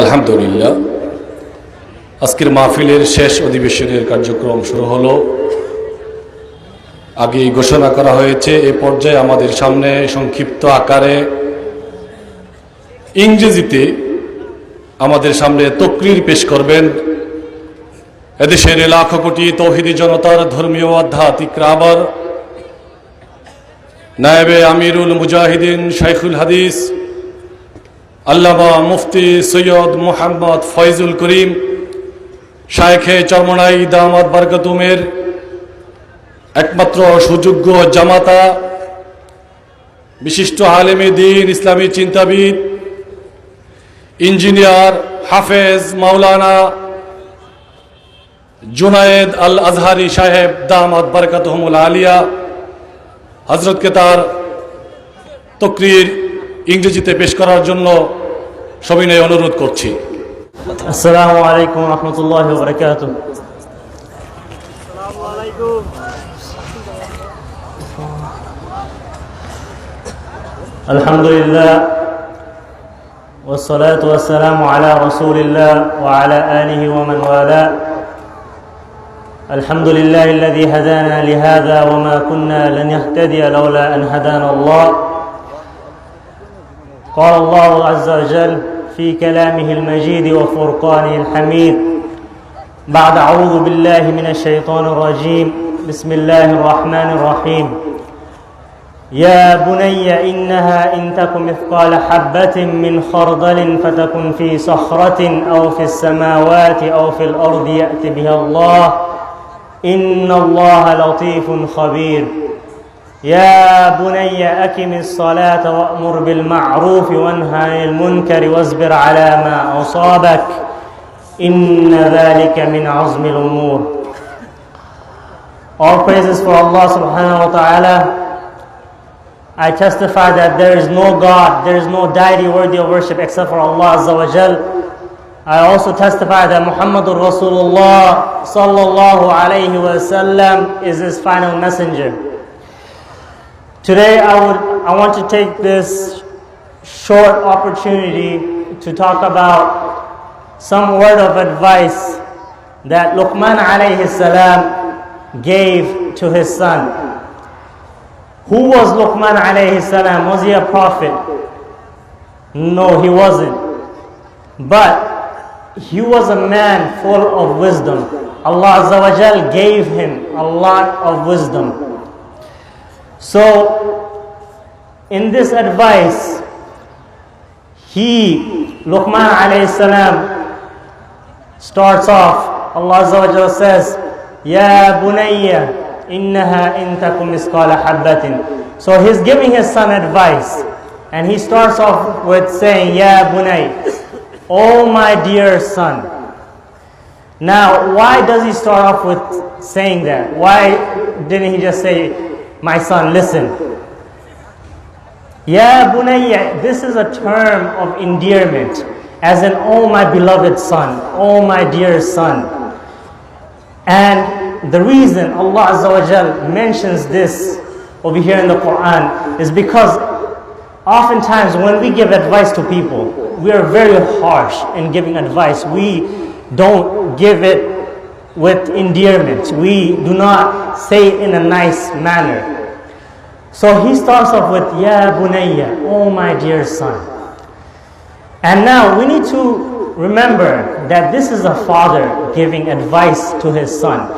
আলহামদুলিল্লাহ। আজকের মাহফিলের শেষ অধিবেশনের কার্যক্রম শুরু হলো। আগেই ঘোষণা করা হয়েছে, এ পর্যায়ে আমাদের সামনে সংক্ষিপ্ত আকারে ইংরেজিতে আমাদের সামনে তকরির পেশ করবেন। এদেশের লাখো কোটি তৌহিদি জনতার ধর্মীয় আধ্যাত্মিক রাবার। নায়েবে আমিরুল মুজাহিদিন শাইখুল হাদিস আল্লামা মুফতি সৈয়দ মোহাম্মদ ফয়জুল করিম, শায়েখে চরমনাই দামাদ বারকাতুমের একমাত্র সুযোগ্য জামাতা, বিশিষ্ট আলেমে দিন, ইসলামী চিন্তাবিদ, ইঞ্জিনিয়ার হাফেজ মাওলানা জুনায়েদ আল আজহারি সাহেব দামাদ বারকাতহমুল আলিয়া হজরতকে তার তকরির ইংরেজিতে পেশ করার জন্য সবিনয় অনুরোধ করছি। আসসালামু আলাইকুম রহমতুল্লাহ বরকাত الحمد لله والصلاة والسلام على رسول الله وعلى آله ومن والاه الحمد لله الذي هدانا لهذا وما كنا لنهتدي لولا أن هدانا الله قال الله عز وجل في كلامه المجيد وفرقانه الحميد. بعد أعوذ بالله من الشيطان الرجيم. بسم الله الرحمن الرحيم. يا بني إنها إن تك مثقال حبة من خردل فتكن في صخرة أو في السماوات أو في الأرض يأت بها الله. إن الله لطيف خبير. يا بني أكم الصلاة وأمر بالمعروف وانهى عن المنكر واصبر على ما أصابك إن ذلك من عزم الأمور All praises for Allah subhanahu wa ta'ala. I testify that there is no God, there is no deity worthy of worship except for Allah Azza wa Jal. I also testify that Muhammadur Rasulullah sallallahu alayhi wa sallam is his final messenger. Today, I, would, I want to take this short opportunity to talk about some word of advice that Luqman alayhi salam gave to his son. Who was Luqman alayhi salam? Was he a prophet? No, he wasn't. But he was a man full of wisdom. Allah gave him a lot of wisdom. So, in this advice, he, Luqman alayhi salam, starts off. Allah says, Ya bunayya, innaha intakum misqala habbatin. So he's giving his son advice. And he starts off with saying, Ya bunay, Oh my dear son. Now, why does he start off with saying that? Why didn't he just say, My son, listen? Ya bunayya, this is a term of endearment, as in, oh my beloved son, oh my dear son. And the reason Allah Azza wa mentions this over here in the Quran is because oftentimes when we give advice to people, we are very harsh in giving advice. We don't give it with endearment. We do not say it in a nice manner. So he starts off with, Ya Bunayya, oh my dear son. And now we need to remember that this is a father giving advice to his son.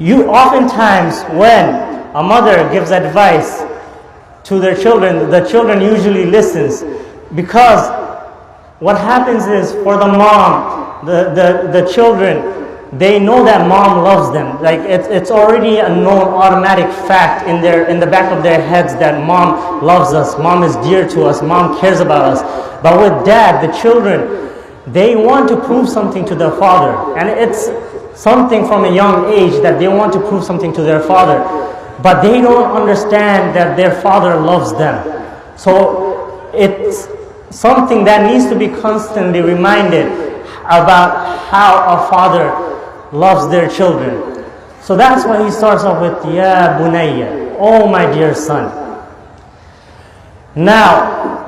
You oftentimes, when a mother gives advice to their children, the children usually listens because what happens is for the mom, the, the, the children, they know that mom loves them. Like it's, it's already a known automatic fact in their in the back of their heads that mom loves us, mom is dear to us, mom cares about us. But with dad, the children, they want to prove something to their father. And it's something from a young age that they want to prove something to their father. But they don't understand that their father loves them. So it's something that needs to be constantly reminded about how a father loves their children. So that's why he starts off with Ya Bunayya, oh my dear son. Now,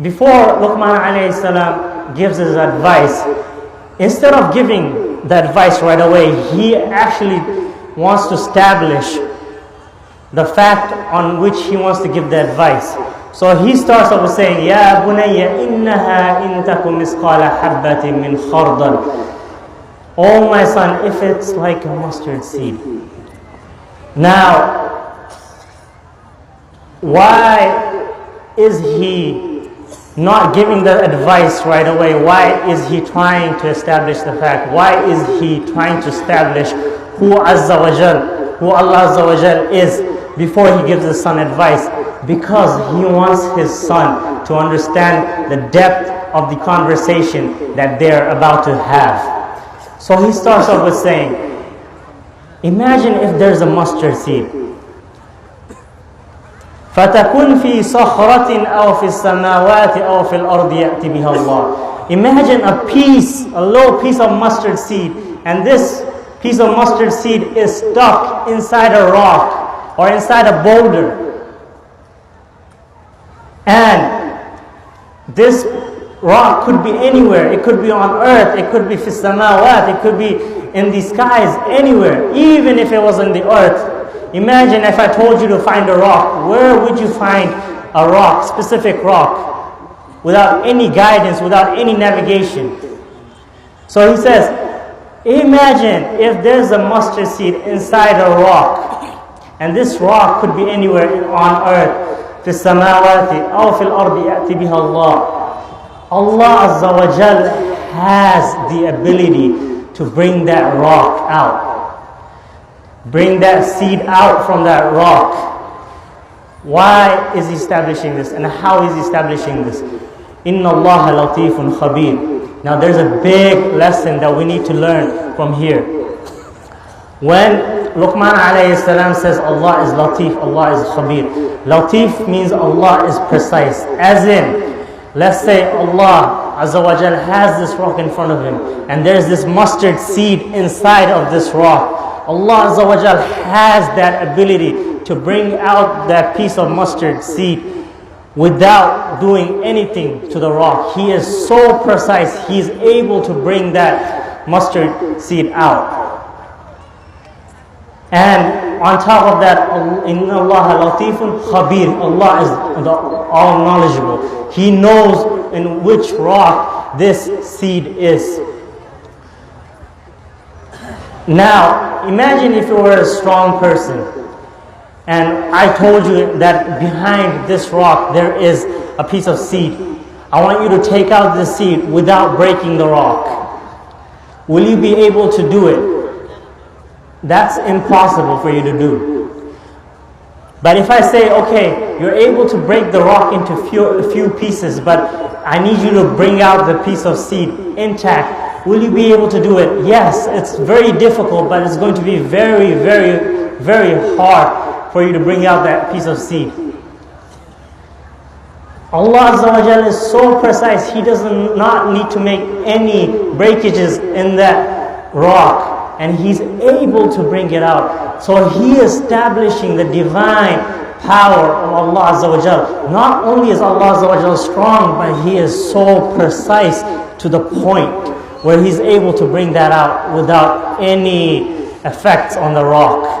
before Luqman alayhi salam gives his advice, instead of giving the advice right away, he actually wants to establish the fact on which he wants to give the advice. So he starts off with saying, Ya bunayya innaha in takum misqala habbatin min khardal. Oh my son, if it's like a mustard seed. Now, why is he not giving the advice right away? Why is he trying to establish the fact? Why is he trying to establish who Azza wa Jal, who Allah Azza wa Jal is before he gives his son advice? Because he wants his son to understand the depth of the conversation that they're about to have. So he starts off with saying, Imagine if there's a mustard seed. فتكون في صخرة أو في السماوات أو في الأرض يأتي بها الله. Imagine a piece, a little piece of mustard seed, and this piece of mustard seed is stuck inside a rock or inside a boulder. And this rock could be anywhere. It could be on earth, it could be fi samawat, it could be in the skies, anywhere, even if it was in the earth. Imagine if I told you to find a rock. Where would you find a rock, specific rock, without any guidance, without any navigation? So he says, imagine if there's a mustard seed inside a rock, and this rock could be anywhere on earth. في السماوات أو في الأرض يأتي بها الله. Allah Azza has the ability to bring that rock out. Bring that seed out from that rock. Why is he establishing this and how is he establishing this? Inna Allah latifun khabir. Now there's a big lesson that we need to learn from here. When Luqman alayhi salam says Allah is latif, Allah is khabir. Latif means Allah is precise. As in, let's say Allah Azza wa Jal has this rock in front of him and there's this mustard seed inside of this rock. Allah Azza wa Jal has that ability to bring out that piece of mustard seed without doing anything to the rock. He is so precise, He is able to bring that mustard seed out. And on top of that, Inna Allah latifun khabir. Allah is the all knowledgeable. He knows in which rock this seed is. Now, imagine if you were a strong person and I told you that behind this rock there is a piece of seed. I want you to take out the seed without breaking the rock. Will you be able to do it? That's impossible for you to do. But if I say, okay, you're able to break the rock into few, few pieces, but I need you to bring out the piece of seed intact, will you be able to do it? Yes, it's very difficult, but it's going to be very, very, very hard for you to bring out that piece of seed. Allah Azza is so precise, He does not need to make any breakages in that rock and he's able to bring it out. So he is establishing the divine power of Allah Azza. Not only is Allah Azza strong, but he is so precise to the point where he's able to bring that out without any effects on the rock.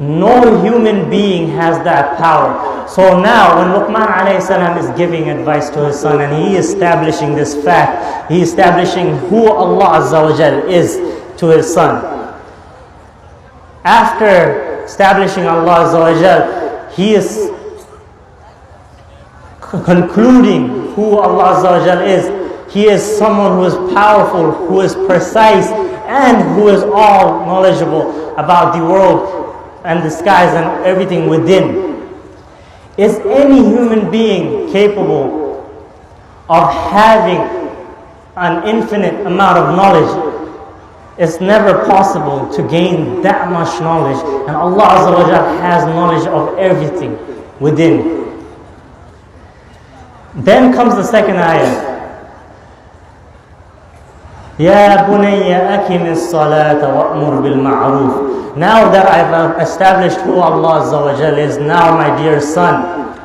No human being has that power. So now, when Luqman salam is giving advice to his son and he is establishing this fact, he is establishing who Allah Azza is to his son. After establishing Allah Azza he is concluding who Allah Azza is. He is someone who is powerful, who is precise, and who is all knowledgeable about the world and the skies and everything within. Is any human being capable of having an infinite amount of knowledge it's never possible to gain that much knowledge. And Allah Azza wa has knowledge of everything within. Then comes the second ayah. يا بني أكم الصلاة وأمر بالمعروف Now that I've established who Allah Azza wa is, now my dear son,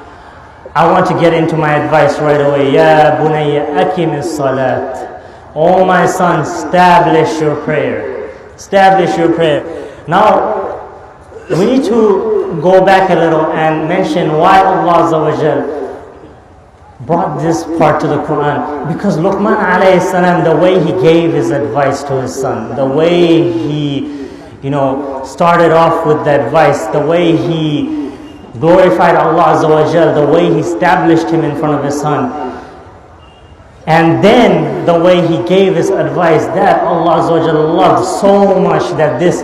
I want to get into my advice right away. Ya bunayya akim salat. Oh my son, establish your prayer. Establish your prayer. Now, we need to go back a little and mention why Allah Azza wa Jal brought this part to the Quran. Because Luqman alayhi the way he gave his advice to his son, the way he, you know, started off with the advice, the way he glorified Allah Azza wa Jal, the way he established him in front of his son. And then the way he gave his advice, that Allah loved so much that this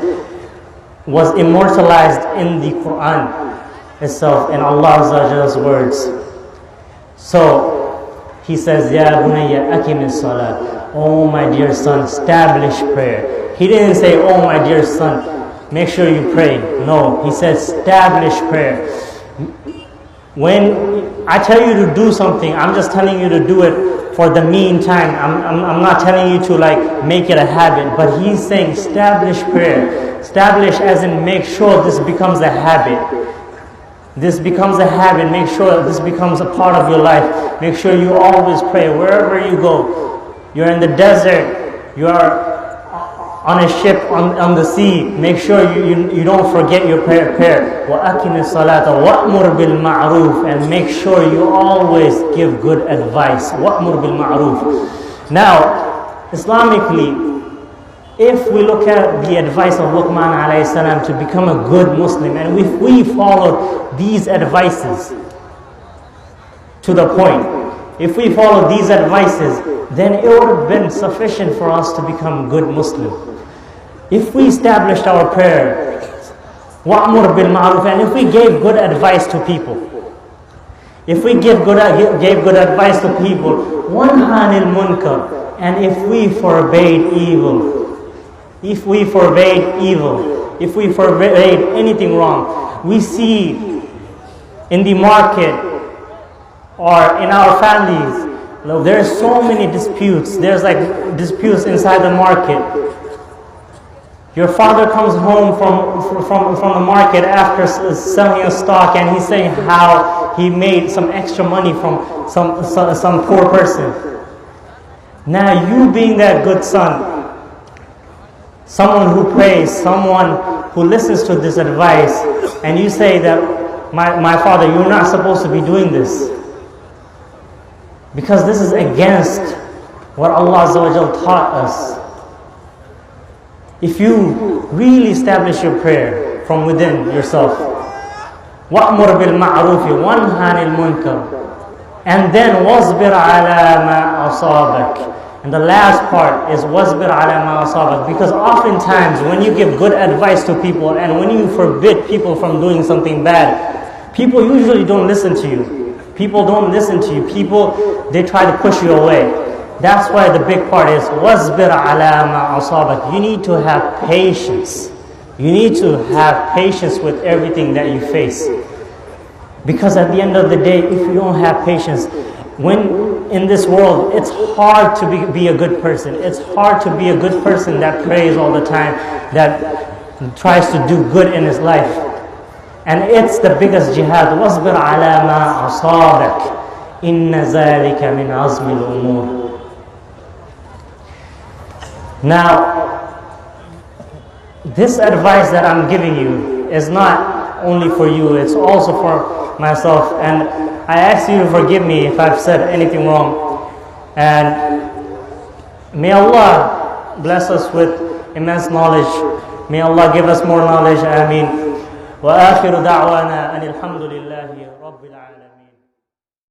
was immortalized in the Quran itself, in Allah Azza wa Jal's words. So he says, Ya bunayya akim salat. Oh my dear son, establish prayer. He didn't say, Oh my dear son, make sure you pray. No, he said, establish prayer. When I tell you to do something, I'm just telling you to do it for the meantime. I'm, I'm, I'm not telling you to like make it a habit, but he's saying establish prayer. Establish as in make sure this becomes a habit. This becomes a habit. Make sure this becomes a part of your life. Make sure you always pray wherever you go. You're in the desert. You are on a ship on, on the sea. Make sure you, you, you don't forget your prayer. prayer. وَأَكِمِ الصَّلَاةَ وَأْمُرْ بِالْمَعْرُوفِ And make sure you always give good advice. وَأْمُرْ بِالْمَعْرُوفِ Now, Islamically, if we look at the advice of Luqman alayhi salam to become a good Muslim, and if we followed these advices to the point, if we follow these advices, then it would have been sufficient for us to become good Muslim. If we established our prayer, wa'mur bil ma'ruf, and if we gave good advice to people, if we give good, gave good advice to people, one hanil munkar, and if we forbade evil, if we forbade evil, if we forbade anything wrong, we see in the market or in our families, know, there's so many disputes. There's like disputes inside the market. Your father comes home from, from, from the market after selling a stock and he's saying how he made some extra money from some, some, some poor person. Now, you being that good son, someone who prays, someone who listens to this advice, and you say that, my, my father, you're not supposed to be doing this. Because this is against what Allah taught us. If you really establish your prayer from within yourself, وَأْمُرْ بِالْمَعْرُوفِ وَانْهَانِ الْمُنْكَرِ And then وَاصْبِرْ عَلَى مَا أَصَابَكَ and the last part is wasbir ala ma asabak because oftentimes when you give good advice to people and when you forbid people from doing something bad, people usually don't listen to you. People don't listen to you. People they try to push you away. That's why the big part is wasbir alama asabak. You need to have patience. You need to have patience with everything that you face. Because at the end of the day, if you don't have patience, when in this world, it's hard to be, be a good person. It's hard to be a good person that prays all the time, that tries to do good in his life. And it's the biggest jihad. Wasbir ala ma asabak. Inna zalika min azmi al-umur. Now, this advice that I'm giving you is not only for you, it's also for myself. And I ask you to forgive me if I've said anything wrong. And may Allah bless us with immense knowledge. May Allah give us more knowledge. Ameen. وآخر دعوانا أن الحمد لله رب العالمين